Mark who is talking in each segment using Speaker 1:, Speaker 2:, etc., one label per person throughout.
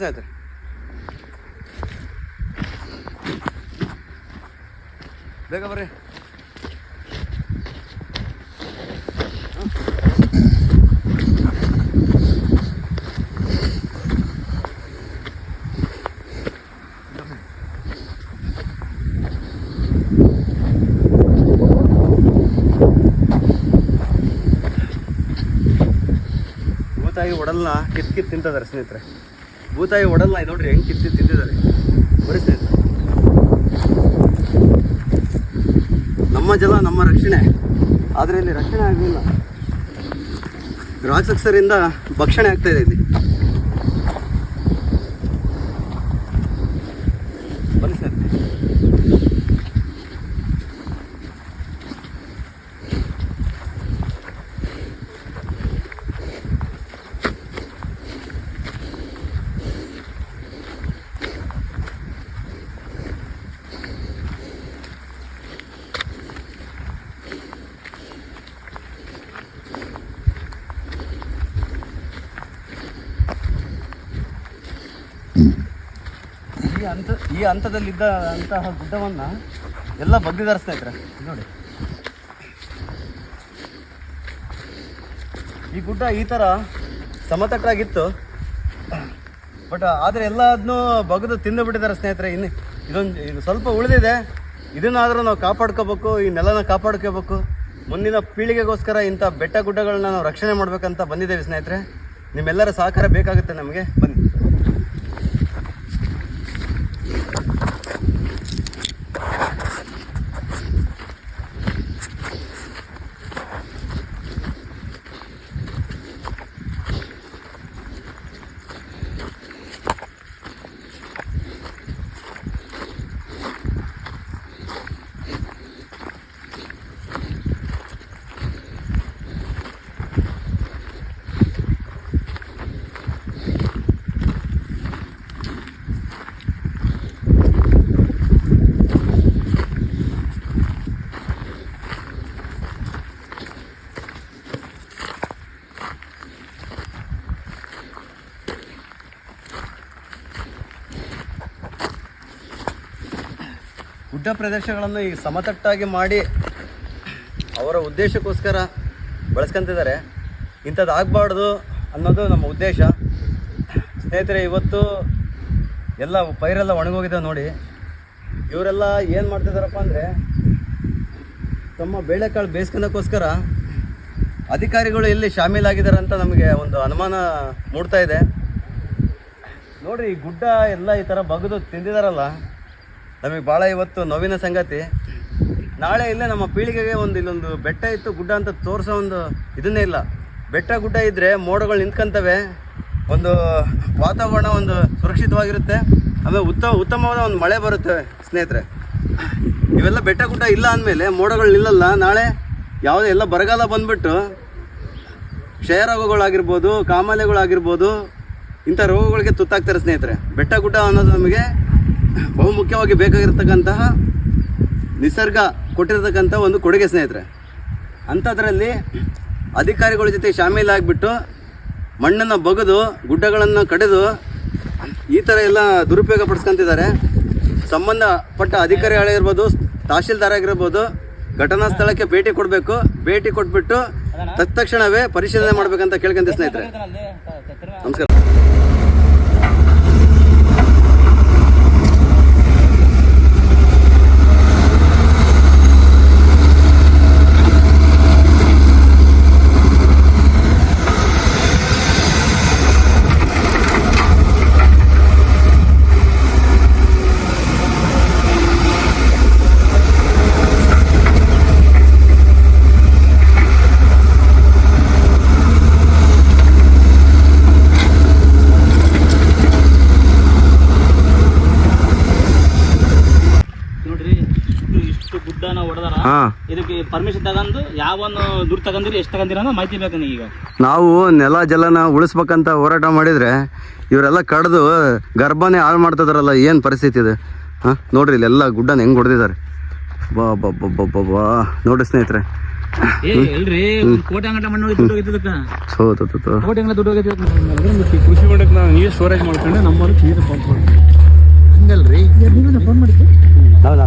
Speaker 1: ಸ್ನೇಹಿತರೆ ಬೇಗ ಬರ್ರಿ. ಒಡಲ್ನ ಕಿತ್ ಕಿತ್ ತಿಂತದಾರೆ ಸ್ನೇಹಿತರೆ. ಭೂತಾಯಿ ಒಡಲ್ಲ ಇದು ನೋಡ್ರಿ, ಹೆಂಗ್ ಕಿತ್ತಿ ತಿಂತಿದ್ದಾರೆ. ಬರೀ ಸ್ನೇಹಿತರೆ. ನಮ್ಮ ಜಲ, ನಮ್ಮ ರಕ್ಷಣೆ. ಆದರೆ ಇಲ್ಲಿ ರಕ್ಷಣೆ ಆಗಲಿಲ್ಲ. ರಾಕ್ಷಸರಿಂದ ಭಕ್ಷಣೆ ಆಗ್ತಾ ಇದೆ ಇಲ್ಲಿ ಬನ್ನಿ ಸ್ನೇಹಿತರೆ ಈ ಹಂತ, ಈ ಹಂತದಲ್ಲಿದ್ದ ಅಂತಹ ಗುಡ್ಡವನ್ನು ಎಲ್ಲ ಬಗ್ಗಿದ್ದಾರೆ ಸ್ನೇಹಿತರೆ ನೋಡಿ. ಈ ಗುಡ್ಡ ಈ ಥರ ಸಮತಟ್ಟಾಗಿತ್ತು ಬಟ್ ಆದರೆ ಎಲ್ಲ ಅದನ್ನು ಬಗ್ದು ತಿಂದು ಬಿಟ್ಟಿದ್ದಾರೆ ಸ್ನೇಹಿತರೆ, ಇನ್ನು ಇದೊಂದು, ಇದು ಸ್ವಲ್ಪ ಉಳಿದಿದೆ. ಇದನ್ನಾದರೂ ನಾವು ಕಾಪಾಡ್ಕೋಬೇಕು, ಈ ನೆಲನ ಕಾಪಾಡ್ಕೋಬೇಕು. ಮುಂದಿನ ಪೀಳಿಗೆಗೋಸ್ಕರ ಇಂಥ ಬೆಟ್ಟ ಗುಡ್ಡಗಳನ್ನ ನಾವು ರಕ್ಷಣೆ ಮಾಡ್ಬೇಕಂತ ಬಂದಿದ್ದೇವೆ ಸ್ನೇಹಿತರೆ. ನಿಮ್ಮೆಲ್ಲರ ಸಹಕಾರ ಬೇಕಾಗುತ್ತೆ ನಮಗೆ. ಬನ್ನಿ. ಗುಡ್ಡ ಪ್ರದೇಶಗಳನ್ನು ಈ ಸಮತಟ್ಟಾಗಿ ಮಾಡಿ ಅವರ ಉದ್ದೇಶಕ್ಕೋಸ್ಕರ ಬಳಸ್ಕೊಂತಿದ್ದಾರೆ. ಇಂಥದ್ದು ಆಗಬಾರ್ದು ಅನ್ನೋದು ನಮ್ಮ ಉದ್ದೇಶ. ಸ್ನೇಹಿತರೆ, ಇವತ್ತು ಎಲ್ಲ ಪೈರೆಲ್ಲ ಒಣಗೋಗಿದೆ ನೋಡಿ. ಇವರೆಲ್ಲ ಏನು ಮಾಡ್ತಿದ್ದಾರಪ್ಪ ಅಂದರೆ ತಮ್ಮ ಬೇಳೆಕಾಳು ಬೇಯಿಸ್ಕೊಳಕ್ಕೋಸ್ಕರ ಅಧಿಕಾರಿಗಳು ಇಲ್ಲಿ ಶಾಮೀಲಾಗಿದ್ದಾರೆ ಅಂತ ನಮಗೆ ಒಂದು ಅನುಮಾನ ಮೂಡ್ತಾ ಇದೆ. ನೋಡಿರಿ ಗುಡ್ಡ ಎಲ್ಲ ಈ ಥರ ಬಗ್ದು ತಿಂದಿದಾರಲ್ಲ. ನಮಗೆ ಭಾಳ ಇವತ್ತು ನೋವಿನ ಸಂಗತಿ. ನಾಳೆ ಇಲ್ಲೇ, ನಮ್ಮ ಪೀಳಿಗೆಗೆ ಒಂದು ಇಲ್ಲೊಂದು ಬೆಟ್ಟ ಇತ್ತು, ಗುಡ್ಡ ಅಂತ ತೋರಿಸೋ ಒಂದು ಇದನ್ನೇ ಇಲ್ಲ. ಬೆಟ್ಟ ಗುಡ್ಡ ಇದ್ದರೆ ಮೋಡಗಳು ನಿಂತ್ಕೊಂತವೆ. ಒಂದು ವಾತಾವರಣ ಒಂದು ಸುರಕ್ಷಿತವಾಗಿರುತ್ತೆ. ಆಮೇಲೆ ಉತ್ತಮ ಉತ್ತಮವಾದ ಒಂದು ಮಳೆ ಬರುತ್ತೆ ಸ್ನೇಹಿತರೆ. ಇವೆಲ್ಲ ಬೆಟ್ಟ ಗುಡ್ಡ ಇಲ್ಲ ಅಂದಮೇಲೆ ಮೋಡಗಳು ನಿಲ್ಲಲ್ಲ. ನಾಳೆ ಯಾವುದೇ ಎಲ್ಲ ಬರಗಾಲ ಬಂದ್ಬಿಟ್ಟು ಕ್ಷಯರೋಗಗಳಾಗಿರ್ಬೋದು ಕಾಮಾಲೆಗಳಾಗಿರ್ಬೋದು, ಇಂಥ ರೋಗಗಳಿಗೆ ತುತ್ತಾಗ್ತಾರೆ ಸ್ನೇಹಿತರೆ. ಬೆಟ್ಟ ಗುಡ್ಡ ಅನ್ನೋದು ನಮಗೆ ಬಹುಮುಖ್ಯವಾಗಿ ಬೇಕಾಗಿರ್ತಕ್ಕಂತಹ ನಿಸರ್ಗ ಕೊಟ್ಟಿರತಕ್ಕಂಥ ಒಂದು ಕೊಡುಗೆ ಸ್ನೇಹಿತರೆ. ಅಂಥದ್ರಲ್ಲಿ ಅಧಿಕಾರಿಗಳ ಜೊತೆ ಶಾಮೀಲಾಗಿಬಿಟ್ಟು ಮಣ್ಣನ್ನು ಬಗೆದು ಗುಡ್ಡಗಳನ್ನು ಕಡಿದು ಈ ಥರ ಎಲ್ಲ ದುರುಪಯೋಗ ಪಡಿಸ್ಕೊಂತಿದ್ದಾರೆ. ಸಂಬಂಧಪಟ್ಟ ಅಧಿಕಾರಿಗಳಿರ್ಬೋದು ತಹಶೀಲ್ದಾರ್ ಆಗಿರ್ಬೋದು ಘಟನಾ ಸ್ಥಳಕ್ಕೆ ಭೇಟಿ ಕೊಡಬೇಕು. ಭೇಟಿ ಕೊಟ್ಬಿಟ್ಟು ತತ್ಕ್ಷಣವೇ ಪರಿಶೀಲನೆ ಮಾಡಬೇಕಂತ ಕೇಳ್ಕೊಂತ ಸ್ನೇಹಿತರೆ. ನಮಸ್ಕಾರ
Speaker 2: ನೋಡ್ರಿ ಇಷ್ಟು ಗುಡ್ಡನ ಹೊಡೆದಾರ
Speaker 1: ಹಾಂ.
Speaker 2: ಇದಕ್ಕೆ ಪರ್ಮಿಷನ್ ತಗೊಂಡು ಯಾವನು ದುಡ್ಡು ತಗೊಂಡಿರಿ ಎಷ್ಟು ತಗೊಂಡಿರ ಅನ್ನೋ ಮಾಹಿತಿ ಬೇಕು ಈಗ
Speaker 1: ನಾವು ನೆಲ ಜಲನ ಉಳಿಸ್ಬೇಕಂತ ಹೋರಾಟ ಮಾಡಿದ್ರೆ ಇವರೆಲ್ಲ ಕಡ್ದು ಗರ್ಭನೇ ಹಾಳು ಮಾಡ್ತಿದಾರಲ್ಲ ಏನು ಪರಿಸ್ಥಿತಿ ಇದೆ? ಹಾಂ ನೋಡ್ರಿ ಇಲ್ಲೆಲ್ಲ ಗುಡ್ಡನ ಹೆಂಗೆ ಹೊಡೆದಿದ್ದಾರೆ. ಬಾ ಬಾ ಬಾ ಬಾ ಬಾ ಬಾ. ನೋಡ್ರಿ ಸ್ನೇಹಿತರೆ.
Speaker 3: ಕೃಷಿ ಹೊಂಡಕ್ಕೆ ನಾವು ನೀರು ಸ್ಟೋರೇಜ್ ಮಾಡ್ಕೊಂಡು ನಮ್ಮ ನೀರು ಪಂಪ್ ಮಾಡ್ತೀವಿ.
Speaker 4: ಹಂಗಲ್ರಿ? ಫೋನ್ ಮಾಡಿದ್ದು
Speaker 1: ಹೌದಾ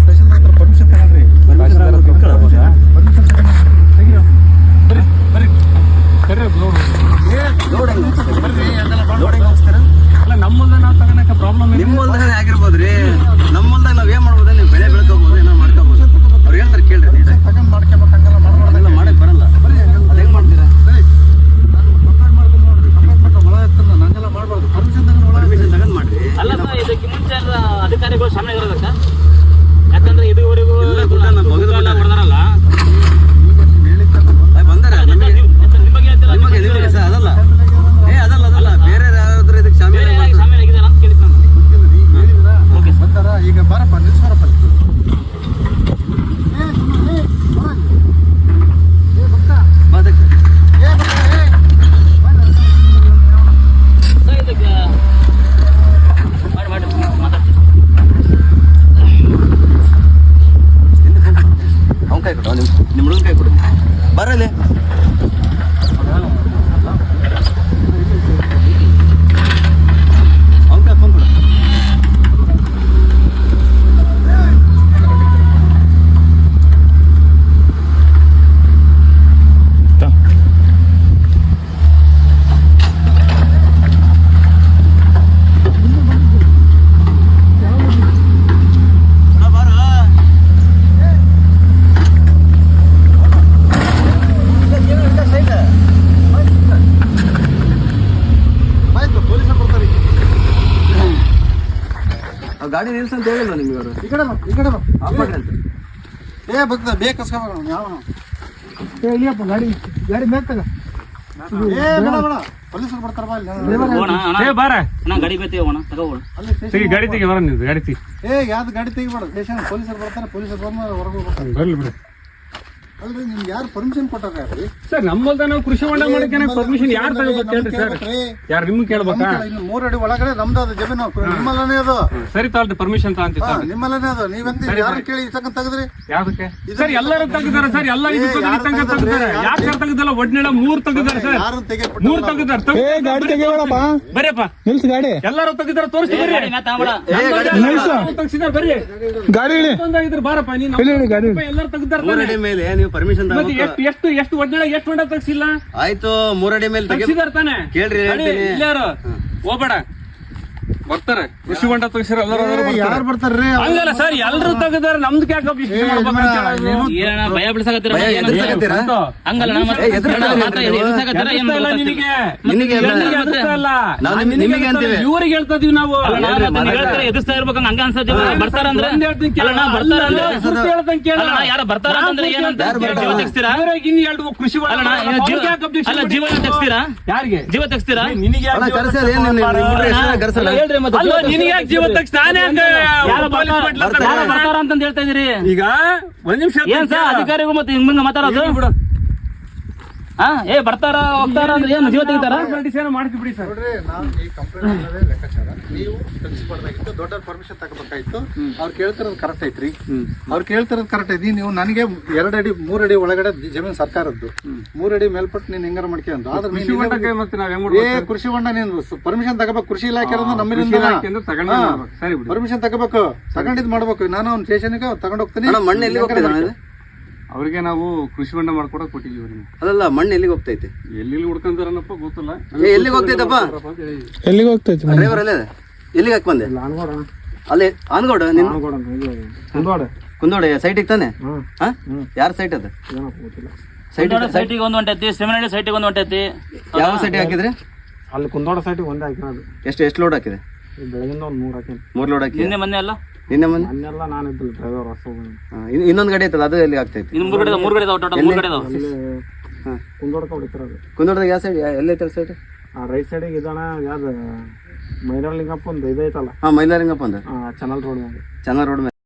Speaker 1: ದ್ವಾರಕೇಶ್ ಅಂತ
Speaker 4: ಪರ್ಮಿಷನ್ ತಗೊಂಡ್ರಿ
Speaker 3: ಅಲ್ಲ ನಮ್ಮಲ್ಲ ನಾವು ತಗೋಣಕ್ಕೆ ಪ್ರಾಬ್ಲಮ್
Speaker 1: ನಿಮ್ಮ ಹೊಲ್ದಾಗ ಆಗಿರ್ಬೋದ್ರಿ ನಮ್ಮ ಹೊಲ್ದಾಗ ನಾವ್ ಏನ್ ಮಾಡ್ಬೋದು ನೀವು ಬೆಳೆ ಬೆಳ್ಕೋಬಹುದು ಏನೋ ಮಾಡ್ಕೋಬಹುದು ಅವ್ರು ಹೇಳ್ತಾರೆ ಕೇಳ್ರಿ ನೀಟಾಗಿ
Speaker 4: ತಗೊಂಡ್ ಮಾಡ್ಕೊಬೇಕು ಹಂಗೆಲ್ಲ ಮಾಡ್ಬಾರ್ದು
Speaker 1: ಅದೆಲ್ಲ ಮಾಡಕ್ ಬರಲ್ಲ ಅದ್ ಹೆಂಗ್ ಮಾಡ್ತೀರಾ
Speaker 4: ಕಂಪ್ಲೇಂಟ್ ಮಾಡ್ಕೊಂಡು ನೋಡ್ರಿ ಕಂಪ್ಲೇಂಟ್ ಮಾಡ್ಕೊಂಡು ಒಳ ಇರ್ತಲ್ಲ ನಂಗೆಲ್ಲ ಮಾಡ್ಬಾರ್ದು ಪರ್ಮಿಷನ್ ತಗೊಂಡು ಒಳ
Speaker 1: ಪರ್ಮಿಷನ್ ತಗೊಂಡ್ ಮಾಡ್ರಿ
Speaker 2: ಅಲ್ಲ ಸರ್ ಇದಕ್ಕೆ ಮುಂಚೆ ಎಲ್ಲ ಅಧಿಕಾರಿಗಳು ಸಾಮನೆ ಇರೋದಕ್ಕ ಯಾಕಂದ್ರೆ ಇದುವರೆಗೂ
Speaker 1: ಎಲ್ಲ ಗುಡ್ಡ ನಮ್ಮ ಬಗದ ಗುಡ್ಡ.
Speaker 2: ಹೊಡೆದಾರಲ್ಲ
Speaker 1: ಅಯ್್ ಬಂದಾರ ನಮಗೆ
Speaker 2: ನಿಮ್ಮ ಬಗ್ಗೆ ಹೇಳ್ತೀರಾ
Speaker 1: ನಿಮಗೆ ನಿಮಗೆ ಸರ್ ಅದಲ್ಲ ಏ ಅದಲ್ಲ ಅದಲ್ಲ ಬೇರೆ ಯಾವ್ದಾದ್ರು ಇದಕ್ಕೆ ಶಾಮೀಲ್
Speaker 2: ಬೇರೆ
Speaker 1: ಆಗ್ಬೇಕು.
Speaker 2: ಸಾಮನೆ ಆಗಿದಾರ ಅಂತ ಕೇಳಿದ್ ನಾನು
Speaker 4: ಓಕೆ ಬಂದಾರ ಈಗ ಬಾರಪ್ಪ ನಿಲ್ಸ್ಬಾರಪ್ಪ
Speaker 1: ಬಾ ಅದಕ್ಕೆ.
Speaker 2: ಸರ್ ಇದಕ್ಕೆ ಮಾಡಿ ಮಾಡಿ ಮಾತಾಡ್ತೀನಿ
Speaker 1: ಅವ್ನ್ ಕೈ ಕೊಡು ನಿಮ್ಮ ನಿಮ್ಮ ಹುಡುಗನ ಕೈ ಕೊಡು ಬರಲಿ ಅವ್ನ ಕೈ ಫೋನ್ ಕೊಡು ಬಾ, ಬಾರೋ.
Speaker 4: ಪೊಲೀಸರು ಬರ್ತಾರೆ
Speaker 1: ಆ ಗಾಡಿ ನಿಲ್ಸ ಅಂತ ಹೇಳಿಲ್ಲ ನಿಮ್ಗೆ ಅವರು
Speaker 4: ಈ ಕಡೆ ಬಾ ಈ ಕಡೆ ಬಾ.
Speaker 1: ಆಫ್ ಮಾಡ್ರಿ ಅಂತ
Speaker 4: ಏ ಬಗ್ ಬೇಗ ಕಸ್ಕೊಬೇಕು ಯಾವ ಏ ಇಲ್ಲಿಯಪ್ಪ ಗಾಡಿ ಗಾಡಿ ಬೇಕಾಗ ತಗ. ಏ ಬೇಡ ಬೇಡ. ಪೊಲೀಸರು ಬರ್ತಾರ ಬಾ ಇಲ್ಲಿ.
Speaker 2: ಹೋಗೋಣ ಅಣ್ಣ.
Speaker 3: ಏ ಬಾರ.
Speaker 2: ಅಣ್ಣ ಗಾಡಿ ಬೇತಿ ಹೋಗೋಣ ತಗೋಣ
Speaker 4: ಅಲ್ಲಿ ಸ್ಟೇಷನ್
Speaker 3: ತೆಗಿ ಗಾಡಿ ತೆಗಿ ಬರ ನೀವು ಗಾಡಿ ತೆಗಿ.
Speaker 4: ಏ ಯಾವ್ದು ಗಾಡಿ ತೆಗಿಬೇಡ. ಸ್ಟೇಷನ್ ಪೊಲೀಸರು ಬರ್ತಾರೆ ಪೊಲೀಸರು ಬಂದ ಹೊರಗೆ ಹೋಗ್ಬೇಕು.
Speaker 3: ಬರ್ಲಿ ಬಿಡಿ.
Speaker 4: ಅಲ್ರಿ ನಿಮ್ಗೆ ಯಾರು ಪರ್ಮಿಷನ್ ಕೊಟ್ಟಾರ್ರಿ
Speaker 3: ಸರ್ ನಮ್ಮಲ್ದ ನಾವು ಕೃಷಿ ಹೊಂಡ ಮಾಡಕ್ಕೆ ಪರ್ಮಿಷನ್ ಯಾರು ತಗೋಬೇಕು ಹೇಳ್ರಿ ಸರ್? ಯಾರು ನಿಮ್ಗೆ ಕೇಳ್ಬೇಕಾ?
Speaker 4: ಇನ್ನು ಮೂರು ಅಡಿ ಒಳಗಡೆ ನಮ್ದು ಅದು ಜಮೀನು ನಿಮ್ಮಲ್ಲನೇ ಅದು.
Speaker 3: ಸರಿ ತಾಳ್ರಿ ಪರ್ಮಿಷನ್ ತಗೊಂತೀವಿ
Speaker 4: ಹಾ,
Speaker 3: ಸರ್
Speaker 4: ನಿಮ್ಮಲ್ಲನೇ ಅದು. ನೀವೆಂತ ಯಾರು ಕೇಳಿ ಇಷ್ಟಕ್ಕಂತ ತೆಗೆದ್ರಿ?
Speaker 3: ಯಾವ್ದಕ್ಕೆ? ಸರ್ ಎಲ್ಲರೂ ತೆಗಿದಾರೆ ಸರ್ ಎಲ್ಲ ಇದು ತಗದಿ
Speaker 4: ಯಾರು
Speaker 3: ತಗ ತೆಗಿದಾರೆ
Speaker 4: ಯಾರು
Speaker 3: ಸರ್ ತೆಗ್ದಲ್ಲ ಮೂರ್ ತೆಗಿದಾರೆ ಸರ್.
Speaker 4: ಯಾರು ತೆಗೆದ್ಬಿಟ್ಟು
Speaker 3: ಮೂರ್ ತೆಗಿದಾರೆ ಗಾಡಿ ತೆಗಿಬೇಡಪ್ಪ ಬರೀಪ್ಪ
Speaker 5: ನಿಲ್ಸ್ ಗಾಡಿ.
Speaker 3: ಎಲ್ಲರೂ ತೆಗಿದಾರೆ ತೋರಿಸ್ತೀವಿ ಬರ್ರಿ ಬರ್ರಿ
Speaker 5: ಗಾಡಿ ಇಳಿ
Speaker 3: ಬಾರಪ್ಪ ನೀನು
Speaker 5: ಇಳಿ ಗಾಡಿ ಇಳಿ.
Speaker 3: ಎಲ್ಲರೂ ತೆಗ್ದಾರೆ
Speaker 1: ಮೂರಡಿ ಮೇಲೆ ನೀವು ಪರ್ಮಿಷನ್
Speaker 3: ಮತ್ತೆ ಎಷ್ಟು ಎಷ್ಟು ಎಷ್ಟು ಒಡ್ನೆಲ್ಲ ಎಷ್ಟು ಹೊಂಡ ತೆಗ್ಸಿಲ್ಲ?
Speaker 1: ಆಯ್ತು ಮೂರಡಿ ಮೇಲೆ ತೆಗಿ
Speaker 3: ತೆಗ್ಸಿದಾರೆ ತಾನೆ.
Speaker 1: ಕೇಳ್ರಿ ಹೇಳ್ತೀನಿ.
Speaker 3: ಇಲ್ಲಾರು ಹೋಗ್ಬೇಡ. ಬರ್ತಾರೆ. ಕೃಷಿ ಹೊಂಡ ತೆಗ್ಸಿರ ಎಲ್ಲರೂ
Speaker 4: ಯಾರು ಬರ್ತಾರ್ರಿ?
Speaker 3: ಹಂಗಲ್ಲ ಸರ್ ಎಲ್ಲರೂ ತೆಗ್ದಾರೆ ನಮ್ದು ಯಾಕೆ
Speaker 2: ಏನಣ್ಣ ಭಯ ಬಿಡ್ಸಕತ್ತೀರ? ಹಂಗಲ್ಲ.
Speaker 3: ಇವ್ರಿಗೆ ಹೇಳ್ತಾ ಇದೀವಿ ನಾವು
Speaker 2: ಹೇಳ್ತೀರ ಎದುರಿಸ್ತಾ ಇರ್ಬೇಕಂಗ ಹಂಗ
Speaker 3: ಒಂದ್ ಹೇಳ್ತೀನಿ ಅಂದ್ರೆ ಕೇಳು.
Speaker 2: ಅಲ್ಲ, ಯಾರು ಬರ್ತಾರ ಅಂದ್ರೆ ಏನಂತ ಜೀವ ತೆಗ್ಸ್ತೀರಾ?
Speaker 3: ಇನ್ನು ಎರಡು ಕೃಷಿ
Speaker 2: ಅಲ್ಲ ಅಣ್ಣ, ಏನು ಜೀವ
Speaker 3: ಅವ್ರಿಗೆ ಯಾಕೆ objection
Speaker 2: ಅಲ್ಲ ಜೀವ
Speaker 3: ಮಾಡಿದ್ರು? ಯಾರಿಗೆ?
Speaker 2: ಜೀವ ತೆಗ್ಸ್ತೀರಾ?
Speaker 3: ನಿನಗೆ ತೆಗ್ಸ್ತಾರೆ?
Speaker 2: ಹೇಳ್ರಿ ಜೀವ ಅಂತಂದ್ ಹೇಳ್ತಾ ಇದೀರಿ.
Speaker 3: ಈಗ ಒಂದ್ ನಿಮಿಷ
Speaker 2: ಅಧಿಕಾರಿಗಳು ಮತ್ತೆ ಹಿಂಗ್ ಮಾತಾಡೋದು?
Speaker 3: ಬಿಡು.
Speaker 2: ಹಾ ಏ ಬರ್ತಾರ ಹೋಗ್ತಾರ ಅಂದ್ರೆ ಏನು ಜೀವ ತೆಗಿತಾರ?
Speaker 3: ಮಾಡ್ತೀವಿ ಬಿಡಿ ಸರ್.
Speaker 4: ನೋಡ್ರಿ ನಾವು ಈ ಕಂಪ್ಲೇಂಟ್ ಅಲ್ಲದೆ ಲೆಕ್ಕಾಚಾರ. ನೀವು ತೆಗಿಸ್ಬಾರ್ದಾಗಿತ್ತು ದೊಡ್ಡ ಪರ್ಮಿಷನ್ ತಗೋಬೇಕಾಯ್ತು ಅವ್ರು ಕೇಳ್ತಿರೋದು ಕರೆಕ್ಟ್ ಐತ್ರಿ. ಅವ್ರು ಕೇಳ್ತಿರೋದು ಕರೆಕ್ಟ್ ಐತಿ. ನೀವು ನನಗೆ ಎರಡು ಅಡಿ ಮೂರ್ ಅಡಿ ಒಳಗಡೆ ಜಮೀನು ಸರ್ಕಾರದ್ದು. ಮೂರ್ ಅಡಿ ಮೇಲ್ಪಟ್ಟು ನೀನು ಹೆಂಗಾರ ಮಾಡ್ಕೊಂಡ್ ಆದ್ರೆ
Speaker 3: ಕೃಷಿ
Speaker 4: ನೀನ್
Speaker 3: ಹೊಂಡಕ್ಕೆ ಮತ್ತೆ ನಾವ್ ಹೆಂಗ್
Speaker 4: ಏ ಕೃಷಿ ಹೊಂಡ ನೀನು ಪರ್ಮಿಷನ್ ತಗೋಬೇಕು. ಕೃಷಿ ಇಲಾಖೆ ನಮ್ಮಿಂದ.
Speaker 3: ಇಲಾಖೆಯಿಂದ ಸರಿ ಬಿಡಿ.
Speaker 4: ಪರ್ಮಿಷನ್ ತಗೋಬೇಕು. ತಗೊಂಡಿದ್ ಮಾಡ್ಬೇಕು. ನಾನು ಅವ್ನ ಸ್ಟೇಷನ್ಗೆ ತಗೊಂಡ್ ಹೋಗ್ತೀನಿ.
Speaker 1: ಅಣ್ಣ ಮಣ್ಣು ಇದು?
Speaker 3: ಅವ್ರಿಗೆ ನಾವು ಕೃಷಿ ಹೊಂಡ ಮಾಡ್ಕೊಡಕ್ ಕೊಟ್ಟಿದ್ದೀವಿ ಅವ್ರಿಗೆ.
Speaker 1: ಅದಲ್ಲ ಮಣ್ಣು ಎಲ್ಲಿಗೆ ಹೋಗ್ತೈತೆ?
Speaker 3: ಎಲ್ಲಿ ಹುಡ್ಕೊಂತಾರನಪ್ಪ ಗೊತ್ತಿಲ್ಲ?
Speaker 1: ಏ ಎಲ್ಲಿಗೆ ಹೋಗ್ತೈತಪ್ಪ
Speaker 5: ಎಲ್ಲಿಗೆ ಹೋಗ್ತೈತಿ
Speaker 1: ಡ್ರೈವರ್ ಎಲ್ಲಿಗೆ ಡ್ರೈವರ್ ಹಾಕ್ ಬಂದೆ? ಅಲ್ಲಿ ಆನ್ಗೋಡ ನಿನ್ ಕುಂದೋಡ ಸೈಟಿಗೆ ತಾನೆ? ಹಾ? ಯಾರ ಸೈಟ್ ಅದು? ಸೈಟ್
Speaker 2: ಸೈಟಿಗೆ ಒಂದು ಹೊಂಟೈತಿ ಸೆಮಿನಳ್ಳಿ ಸೈಟಿಗೆ ಒಂದು ಹೊಂಟೈತಿ
Speaker 1: ಯಾವ ಸೈಟಿಗೆ ಹಾಕಿದ್ರಿ?
Speaker 5: ಅಲ್ಲಿ ಕುಂದೋಡ ಸೈಟಿಗೆ ಒಂದೇ ಹಾಕಿರೋದು.
Speaker 1: ಎಷ್ಟು ಎಷ್ಟು ಲೋಡ್ ಹಾಕಿದೆ?
Speaker 5: ಬೆಳಗಿಂದ ಒಂದು ಮೂರು ಹಾಕಿನಿ.
Speaker 1: ಮೂರ್ ಲೋಡ್ ಹಾಕಿ?
Speaker 2: ನಿನ್ನೆ ಮೊನ್ನೆ ಅಲ್ಲ?
Speaker 1: ನಿನ್ನೆ ಮೊನ್ನೆ
Speaker 5: ಮೊನ್ನೆಲ್ಲ ನಾನು ಇದ್ದಿಲ್ಲ ಡ್ರೈವರ್ ಹೊಸ
Speaker 1: ಇನ್ನೊಂದ್ ಗಾಡಿ ಐತಲ್ಲ ಅದು ಎಲ್ಲಿ ಆಗ್ತೈತಿ?
Speaker 2: ಇನ್ನು ಮೂರು ಕಡೆ ಮೂರು ಕಡೆ ಇದಾವೆ ಟೋಟಲ್ ಮೂರು ಕಡೆ ಇದಾವೆ
Speaker 5: ಅಲ್ಲಿ
Speaker 1: ಹಾ.
Speaker 5: ಕುಂದೋಡ್ಕ ಹೊಡಿತಿರೋದು
Speaker 1: ಕುಂದೋಡದಾಗ ಯಾವ ಸೈಡ್ ಎಲ್ಲಿ ಐತಲ್ಲ ಸೈಡ್
Speaker 5: ಆ ರೈಟ್ ಸೈಡಿಗೆ ಇದಣ ಯಾವ್ದು? ಮೈಲಾರ ಲಿಂಗಪ್ಪ ಒಂದು ಇದೈತಲ್ಲ
Speaker 1: ಹಾ ಮೈಲಾರಿಂಗಪ್ಪ ಅಂದ
Speaker 5: ಚಾನಲ್ ರೋಡ್ ಮೇಲೆ
Speaker 1: ಚೆನ್ನ ರೋಡ್ ಮೇಲೆ